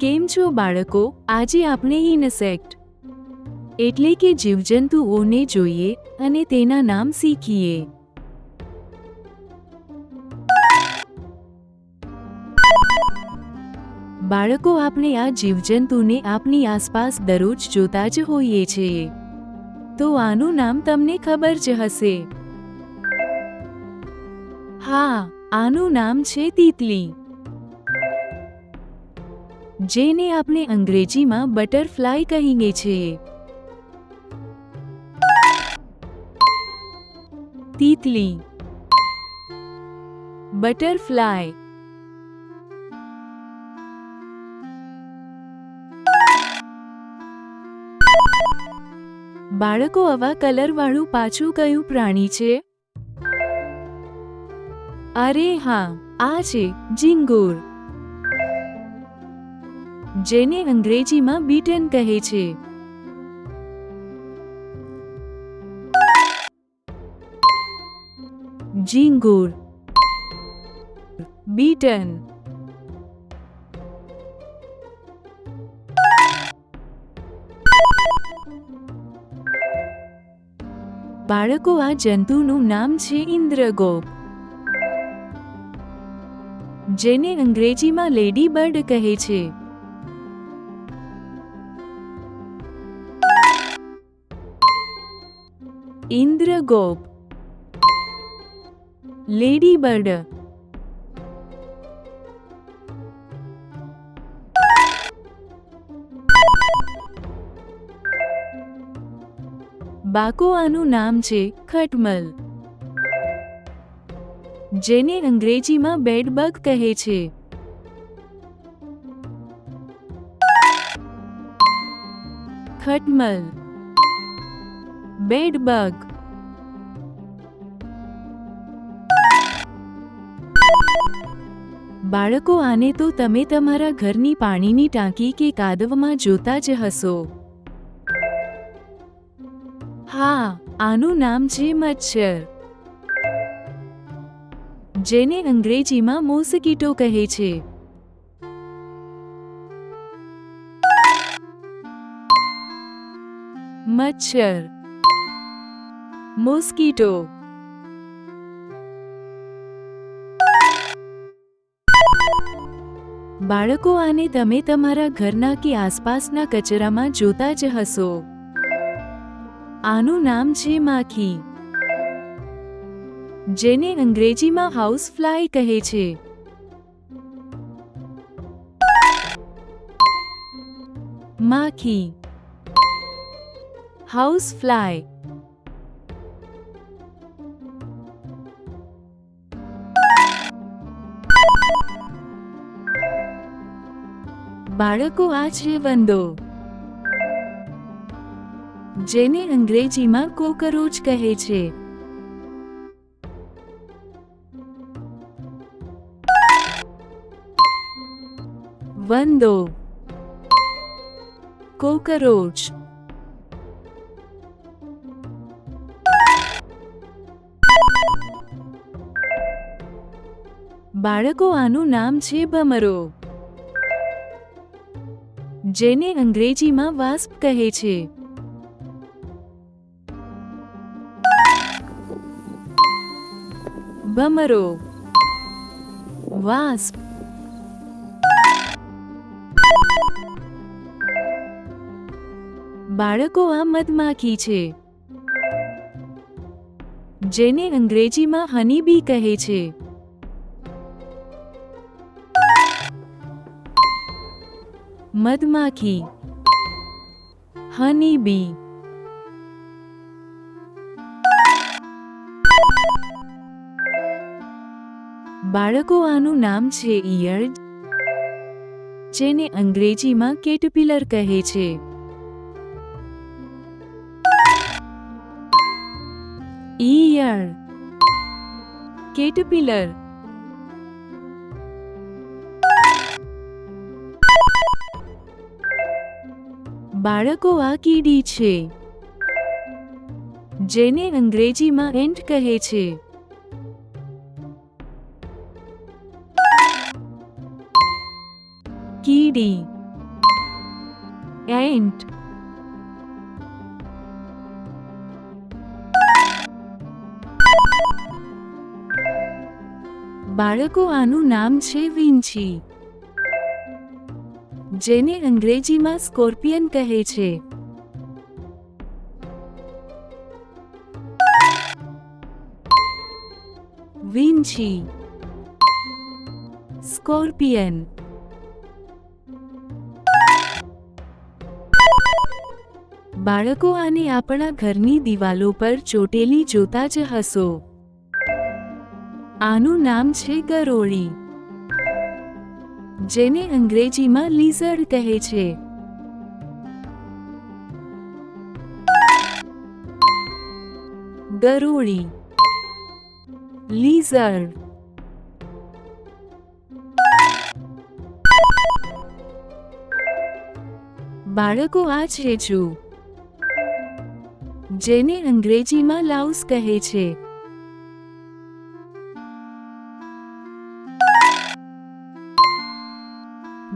કેમ છો બાળકો? આજે આપણે ઇનસેક્ટ એટલે કે જીવજંતુઓને જોઈએ અને તેના નામ શીખીએ. બાળકો, આપણે આ જીવજંતુને આપની આસપાસ દરરોજ જોતા જ હોઈએ છીએ. તો આનું નામ તમને ખબર જ હશે. હા, આનું નામ છે તીતલી. જેને આપણે અંગ્રેજીમાં બટરફ્લાય કહીએ છીએ. તીતલી. બટરફ્લાય. બાળકો, આવા કલરવાળું પાછું કયું પ્રાણી છે? અરે હા, આ છે ઝીંગુર જેને અંગ્રેજીમાં બીટન કહે છે. જીંગુર. બીટન. બાળકો આ જંતુનું નામ છે ઇન્દ્રગોપ. જેને અંગ્રેજીમાં લેડી બર્ડ કહે છે. ઇન્દ્રગોપ. Lady bird. બાકો આનું નામ છે ખટમલ. જેને અંગ્રેજીમાં બેડબગ કહે છે. ખટમલ. બેડબગ. બાળકો, આને તો તમે તમારા ઘરની પાણીની ટાંકી કે કાદવમાં જોતા જ હશો. હા, આનું નામ છે મચ્છર. જેને અંગ્રેજીમાં મોસ્કીટો કહે છે. મચ્છર. મોસ્કીટો બાળકો, આને તમે તમારા ઘરના કે આસપાસના કચરામાં જોતા જ હશો. આનું નામ છે માખી. જેને અંગ્રેજીમાં હાઉસ ફ્લાય કહે છે. માખી. હાઉસ ફ્લાય બાળકો આ છે વંદો. જેને અંગ્રેજીમાં કોકરોચ કહે છે. વંદો. કોકરોચ. બાળકો આનું નામ છે ભમરો. જેને અંગ્રેજીમાં વાસ્પ કહે છે. ભમરો. વાસ્પ. બાળકો આ મધમાખી છે. જેને અંગ્રેજીમાં હનીબી કહે છે. મધમાખી હની બી બાળકો આનું નામ છે ઈયળ જેને અંગ્રેજીમાં કેટપિલર કહે છે ઈયળ કેટપિલર બાળકો આ કીડી છે. જેને અંગ્રેજીમાં એન્ટ કહે છે. કીડી. એન્ટ બાળકો આનું નામ છે વિંછી. જેને અંગ્રેજીમાં સ્કોર્પિયન કહે છે. વિંછી. સ્કોર્પિયન. બાળકો આને આપણા ઘરની દિવાલો પર ચોટેલી જોતા જ હસો. આનું નામ છે ગરોળી. જેને અંગ્રેજીમાં લીઝર્ડ કહે છે. ગરોળી લીઝર્ડ બાળકો આ છે જેને અંગ્રેજીમાં લાઉસ કહે છે.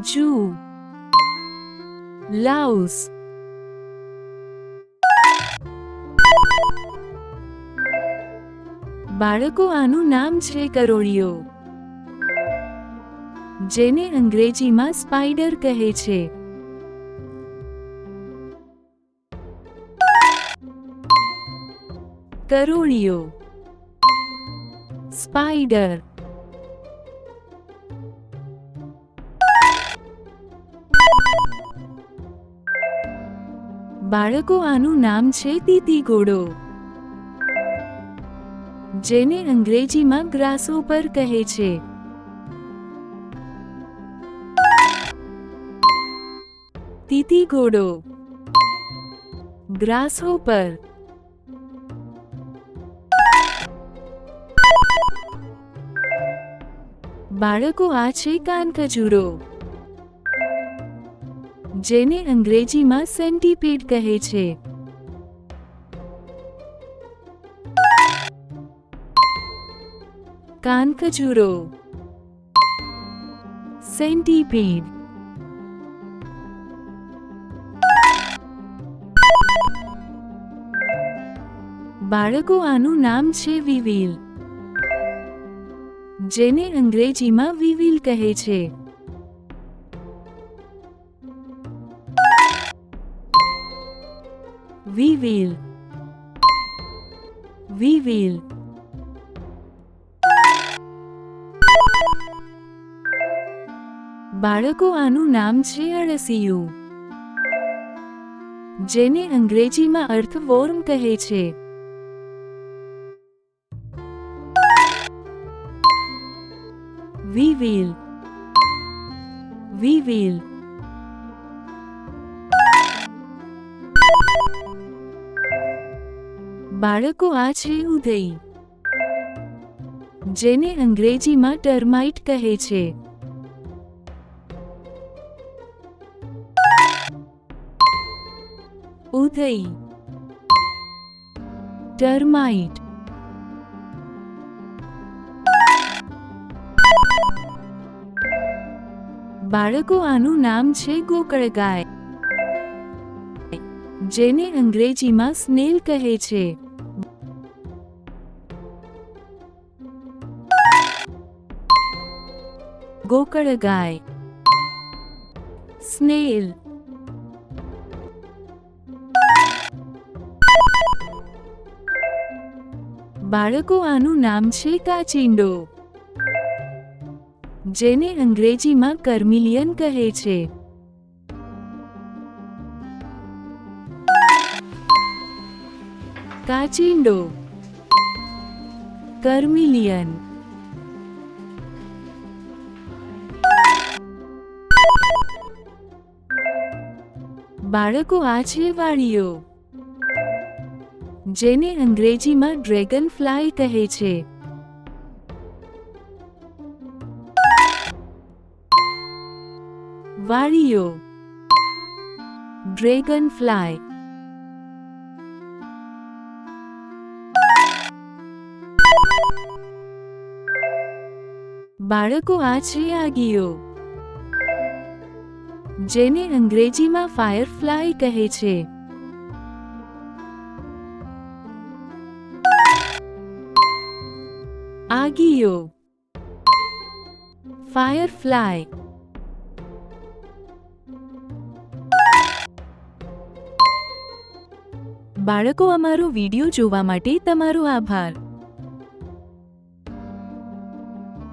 જુ લાઉસ બાળકો આનું નામ છે કરોળિયો. જેને અંગ્રેજીમાં સ્પાઈડર કહે છે. કરોળિયો. સ્પાઈડર. બાળકો, આનું નામ છે તીતી ઘોડો. જેને અંગ્રેજીમાં ગ્રાસોપર કહે છે. તીતી ઘોડો. ગ્રાસહોપર બાળકો, આ છે કાનખજૂરો જેને અંગ્રેજીમાં સેન્ટીપીડ કહે છે. કાનખજૂરો સેન્ટીપીડ. બાળકો આનું નામ છે વિવિલ. જેને અંગ્રેજીમાં વિવિલ કહે છે. વિવિલ will. બાળકો, આનું નામ છે અળસિયું. જેને અંગ્રેજીમાં અર્થ વોર્મ કહે છે. વિવિલ વિવિલ બાળકો આ છે ઉદય, જેને અંગ્રેજીમાં ટર્માઇટ કહે છે. ઉદય ટર્માઇટ બાળકો આનું નામ છે ગોકળગાય, જેને અંગ્રેજીમાં સ્નેલ કહે છે. ગોકળગાય સ્નેલ બાળકો આનું નામ છે કાચિંડો જેને અંગ્રેજીમાં કર્મિલિયન કહે છે કાચિંડો કર્મિલિયન બાળકો આ છે વાળીઓ જેને અંગ્રેજીમાં ડ્રેગન ફ્લાય કહે છે. વાળીઓ. ડ્રેગન ફ્લાય બાળકો આ છે આગીઓ જેને અંગ્રેજીમાં ફાયરફ્લાય કહે છે. આગિયો. ફાયરફ્લાય. બાળકો અમારો વિડિયો જોવા માટે તમારો આભાર.